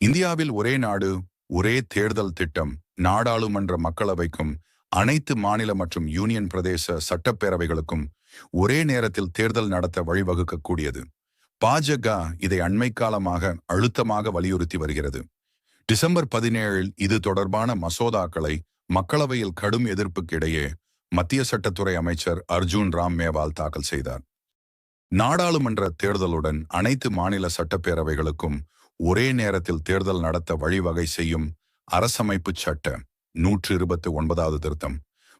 இந்தியாவில் ஒரே நாடு ஒரே தேர்தல் திட்டம் நாடாளுமன்ற மக்களவைக்கும் அனைத்து மாநில மற்றும் யூனியன் பிரதேச சட்டப்பேரவைகளுக்கும் ஒரே நேரத்தில் தேர்தல் நடத்த வழிவகுக்கக்கூடியது. பாஜக இதை அண்மை காலமாக அழுத்தமாக வலியுறுத்தி வருகிறது. டிசம்பர் பதினேழில் இது தொடர்பான மசோதாக்களை மக்களவையில் கடும் எதிர்ப்புக்கிடையே மத்திய சட்டத்துறை அமைச்சர் அர்ஜுன் ராம் மேவால் தாக்கல் செய்தார். நாடாளுமன்ற தேர்தலுடன் அனைத்து மாநில சட்டப்பேரவைகளுக்கும் ஒரே நேரத்தில் தேர்தல் நடத்த வழிவகை செய்யும் அரசமைப்பு சட்ட நூற்று இருபத்தி ஒன்பதாவது திருத்தம்.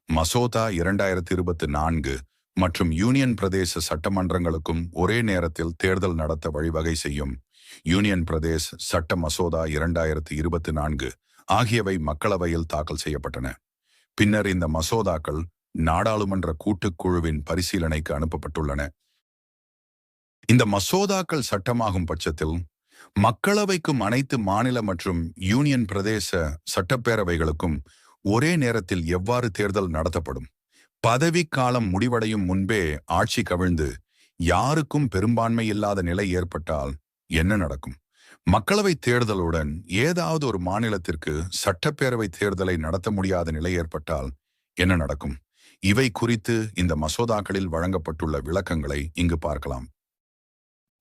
மசோதா இரண்டாயிரத்தி இருபத்தி நான்கு மற்றும் யூனியன் பிரதேச சட்டமன்றங்களுக்கும் ஒரே நேரத்தில் தேர்தல் நடத்த வழிவகை செய்யும் யூனியன் பிரதேச சட்ட மசோதா இரண்டாயிரத்தி இருபத்தி நான்கு ஆகியவை மக்களவையில் தாக்கல் செய்யப்பட்டன. பின்னர் இந்த மசோதாக்கள் நாடாளுமன்ற கூட்டுக்குழுவின் பரிசீலனைக்கு அனுப்பப்பட்டுள்ளன. இந்த மசோதாக்கள் சட்டமாகும் பட்சத்தில் மக்களவைக்கும் அனைத்து மாநில மற்றும் யூனியன் பிரதேச சட்டப்பேரவைகளுக்கும் ஒரே நேரத்தில் எவ்வாறு தேர்தல் நடத்தப்படும்? பதவிக்காலம் காலம் முடிவடையும் முன்பே ஆட்சி கவிழ்ந்து யாருக்கும் பெரும்பான்மை இல்லாத நிலை ஏற்பட்டால் என்ன நடக்கும்? மக்களவை தேர்தலுடன் ஏதாவது ஒரு மாநிலத்திற்கு சட்டப்பேரவை தேர்தலை நடத்த முடியாத நிலை ஏற்பட்டால் என்ன நடக்கும்? இவை குறித்து இந்த மசோதாக்களில் வழங்கப்பட்டுள்ள விளக்கங்களை இங்கு பார்க்கலாம்.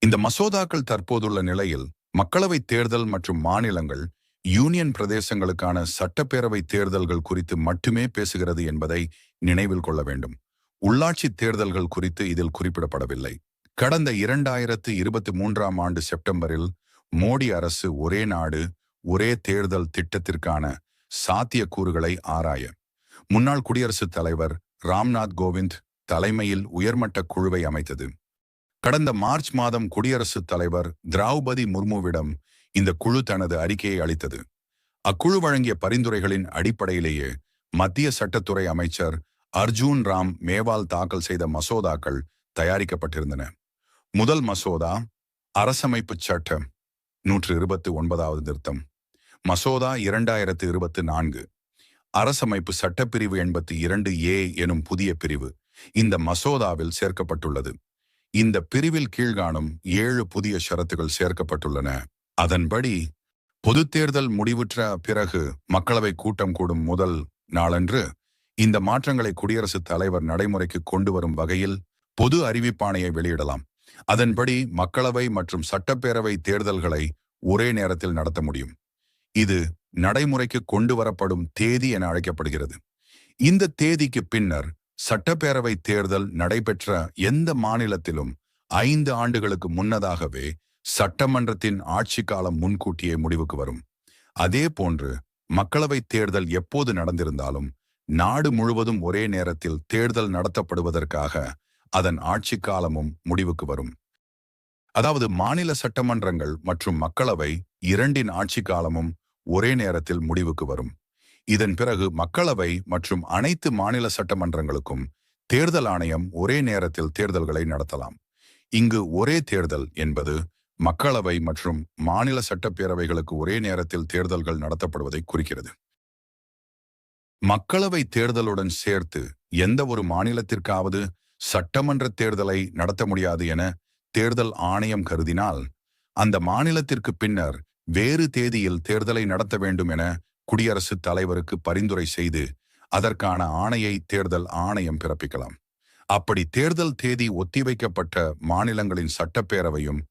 இந்த மசோதாக்கள் தற்போதுள்ள நிலையில் மக்களவைத் தேர்தல் மற்றும் மாநிலங்கள் யூனியன் பிரதேசங்களுக்கான சட்டப்பேரவை தேர்தல்கள் குறித்து மட்டுமே பேசுகிறது என்பதை நினைவில் கொள்ள வேண்டும். உள்ளாட்சி தேர்தல்கள் குறித்து இதில் குறிப்பிடப்படவில்லை. கடந்த இரண்டாயிரத்து இருபத்தி மூன்றாம் ஆண்டு செப்டம்பரில் மோடி அரசு ஒரே நாடு ஒரே தேர்தல் திட்டத்திற்கான சாத்தியக்கூறுகளை ஆராய. முன்னாள் குடியரசுத் தலைவர் ராம்நாத் கோவிந்த் தலைமையில் உயர்மட்ட குழுவை அமைத்தது. கடந்த மார்ச் மாதம் குடியரசுத் தலைவர் திரௌபதி முர்முவிடம் இந்த குழு தனது அறிக்கையை அளித்தது. அக்குழு வழங்கிய பரிந்துரைகளின் அடிப்படையிலேயே மத்திய சட்டத்துறை அமைச்சர் அர்ஜூன் ராம் மேவால் தாக்கல் செய்த மசோதாக்கள் தயாரிக்கப்பட்டிருந்தன. முதல் மசோதா அரசமைப்பு சட்டம் நூற்று இருபத்தி ஒன்பதாவது திருத்தம். மசோதா இரண்டாயிரத்து இருபத்தி நான்கு அரசமைப்பு சட்டப்பிரிவு எண்பத்தி இரண்டு ஏ எனும் புதிய பிரிவு இந்த மசோதாவில் சேர்க்கப்பட்டுள்ளது. இந்த பிரிவில் கீழ்காணும் ஏழு புதிய ஷரத்துகள் சேர்க்கப்பட்டுள்ளன. அதன்படி பொது தேர்தல் முடிவுற்ற பிறகு மக்களவை கூட்டம் கூடும் முதல் நாளன்று இந்த மாற்றங்களை குடியரசுத் தலைவர் நடைமுறைக்கு கொண்டு வரும் வகையில் பொது அறிவிப்பாணையை வெளியிடலாம். அதன்படி மக்களவை மற்றும் சட்டப்பேரவை தேர்தல்களை ஒரே நேரத்தில் நடத்த முடியும். இது நடைமுறைக்கு கொண்டு வரப்படும் தேதி என அழைக்கப்படுகிறது. இந்த தேதிக்கு பின்னர் சட்டப்பேரவை தேர்தல் நடைபெற்ற எந்த மாநிலத்திலும் ஐந்து ஆண்டுகளுக்கு முன்னதாகவே சட்டமன்றத்தின் ஆட்சி காலம் முன்கூட்டியே முடிவுக்கு வரும். அதே போன்று மக்களவை தேர்தல் எப்போது நடந்திருந்தாலும் நாடு முழுவதும் ஒரே நேரத்தில் தேர்தல் நடத்தப்படுவதற்காக அதன் ஆட்சி காலமும் முடிவுக்கு வரும். அதாவது மாநில சட்டமன்றங்கள் மற்றும் மக்களவை இரண்டின் ஆட்சி காலமும் ஒரே நேரத்தில் முடிவுக்கு வரும். இதன் பிறகு மக்களவை மற்றும் அனைத்து மாநில சட்டமன்றங்களுக்கும் தேர்தல் ஆணையம் ஒரே நேரத்தில் தேர்தல்களை நடத்தலாம். இங்கு ஒரே தேர்தல் என்பது மக்களவை மற்றும் மாநில சட்டப்பேரவைகளுக்கு ஒரே நேரத்தில் தேர்தல்கள் நடத்தப்படுவதை குறிக்கிறது. மக்களவை தேர்தலுடன் சேர்த்து எந்த ஒரு மாநிலத்திற்காவது சட்டமன்ற தேர்தலை நடத்த முடியாது என தேர்தல் ஆணையம் கருதினால் அந்த மாநிலத்திற்கு பின்னர் வேறு தேதியில் தேர்தலை நடத்த வேண்டும் என குடியரசுத் தலைவருக்கு பரிந்துரை செய்து அதற்கான ஆணையை தேர்தல் ஆணையம் பிறப்பிக்கலாம். அப்படி தேர்தல் தேதி ஒத்திவைக்கப்பட்ட மாநிலங்களின் சட்டப்பேரவையும்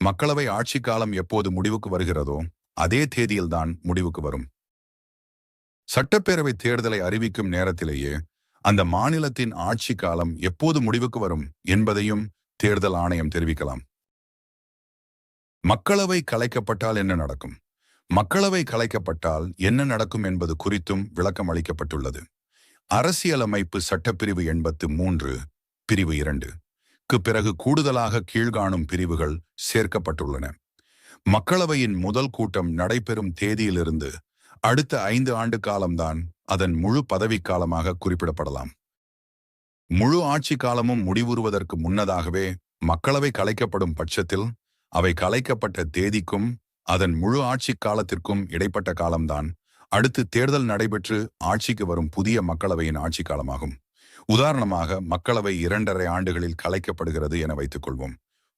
மக்களவை ஆட்சி காலம் எப்போது முடிவுக்கு வருகிறதோ அதே தேதியில்தான் முடிவுக்கு வரும். சட்டப்பேரவை தேர்தலை அறிவிக்கும் நேரத்திலேயே அந்த மாநிலத்தின் ஆட்சி காலம் எப்போது முடிவுக்கு வரும் என்பதையும் தேர்தல் ஆணையம் தெரிவிக்கலாம். மக்களவை கலைக்கப்பட்டால் என்ன நடக்கும்? மக்களவை கலைக்கப்பட்டால் என்ன நடக்கும் என்பது குறித்தும் விளக்கம் அளிக்கப்பட்டுள்ளது. அரசியலமைப்பு சட்டப்பிரிவு எண்பத்து மூன்று பிரிவு இரண்டு. க்கு பிறகு கூடுதலாக கீழ்காணும் பிரிவுகள் சேர்க்கப்பட்டுள்ளன. மக்களவையின் முதல் கூட்டம் நடைபெறும் தேதியிலிருந்து அடுத்த ஐந்து ஆண்டு காலம்தான் அதன் முழு பதவிக்காலமாக குறிப்பிடப்படலாம். முழு ஆட்சி காலமும் முடிவுறுவதற்கு முன்னதாகவே மக்களவை கலைக்கப்படும் பட்சத்தில் அவை கலைக்கப்பட்ட தேதிக்கும் அதன் முழு ஆட்சி காலத்திற்கும் இடைப்பட்ட காலம்தான். அடுத்து தேர்தல் நடைபெற்று ஆட்சிக்கு வரும் புதிய மக்களவையின் ஆட்சி காலமாகும். உதாரணமாக மக்களவை இரண்டரை ஆண்டுகளில் கலைக்கப்படுகிறது என வைத்துக் கொள்வோம்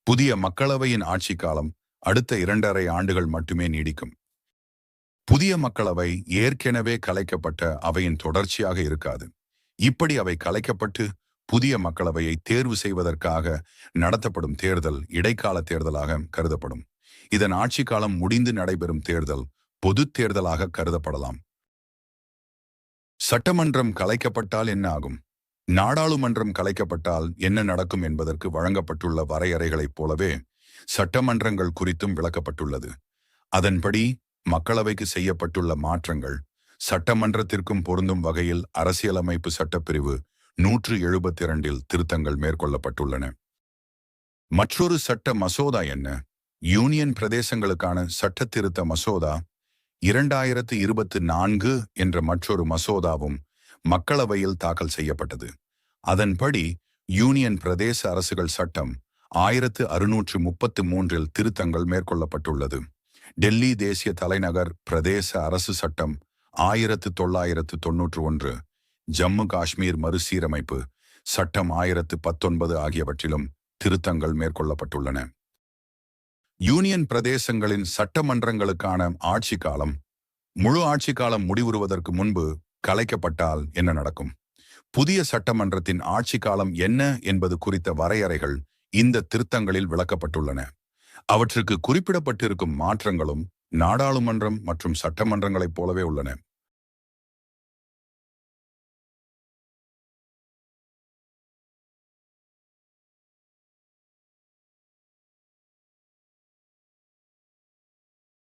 புதிய மக்களவையின் ஆட்சி காலம் அடுத்த இரண்டரை ஆண்டுகள் மட்டுமே நீடிக்கும். புதிய மக்களவை ஏற்கனவே கலைக்கப்பட்ட அவையின் தொடர்ச்சியாக இருக்காது. இப்படி அவை கலைக்கப்பட்டு புதிய மக்களவையை தேர்வு செய்வதற்காக நடத்தப்படும் தேர்தல் இடைக்கால தேர்தலாக கருதப்படும். இதன் ஆட்சி காலம் முடிந்து நடைபெறும் தேர்தல் பொது தேர்தலாக கருதப்படலாம். சட்டமன்றம் கலைக்கப்பட்டால் என்ன ஆகும்? நாடாளுமன்றம் கலைக்கப்பட்டால் என்ன நடக்கும் என்பதற்கு வழங்கப்பட்டுள்ள வரையறைகளைப் போலவே சட்டமன்றங்கள் குறித்தும் விளக்கப்பட்டுள்ளது. அதன்படி மக்களவைக்கு செய்யப்பட்டுள்ள மாற்றங்கள் சட்டமன்றத்திற்கும் பொருந்தும் வகையில் அரசியலமைப்பு சட்டப்பிரிவு நூற்று எழுபத்தி இரண்டில் திருத்தங்கள் மேற்கொள்ளப்பட்டுள்ளன. மற்றொரு சட்ட மசோதா என்ன? யூனியன் பிரதேசங்களுக்கான சட்ட திருத்த மசோதா இரண்டாயிரத்து இருபத்து நான்கு என்ற மற்றொரு மசோதாவும் மக்களவையில் தாக்கல் செய்யப்பட்டது. அதன்படி யூனியன் பிரதேச அரசுகள் சட்டம் ஆயிரத்து அறுநூற்று முப்பத்து மூன்றில் திருத்தங்கள் மேற்கொள்ளப்பட்டுள்ளது. டெல்லி தேசிய தலைநகர் பிரதேச அரசு சட்டம் ஆயிரத்து தொள்ளாயிரத்து தொன்னூற்று ஒன்று ஜம்மு காஷ்மீர் மறுசீரமைப்பு சட்டம் ஆயிரத்து பத்தொன்பது ஆகியவற்றிலும் திருத்தங்கள் மேற்கொள்ளப்பட்டுள்ளன. யூனியன் பிரதேசங்களின் சட்டமன்றங்களுக்கான ஆட்சி காலம் முழு ஆட்சி காலம் முடிவுறுவதற்கு முன்பு கலைக்கப்பட்டால் என்ன நடக்கும்? புதிய சட்டமன்றத்தின் ஆட்சி காலம் என்ன என்பது குறித்த வரையறைகள் இந்த திருத்தங்களில் விளக்கப்பட்டுள்ளன. அவற்றுக்கு குறிப்பிடப்பட்டிருக்கும் மாற்றங்களும் நாடாளுமன்றம் மற்றும் சட்டமன்றங்களைப் போலவே உள்ளன.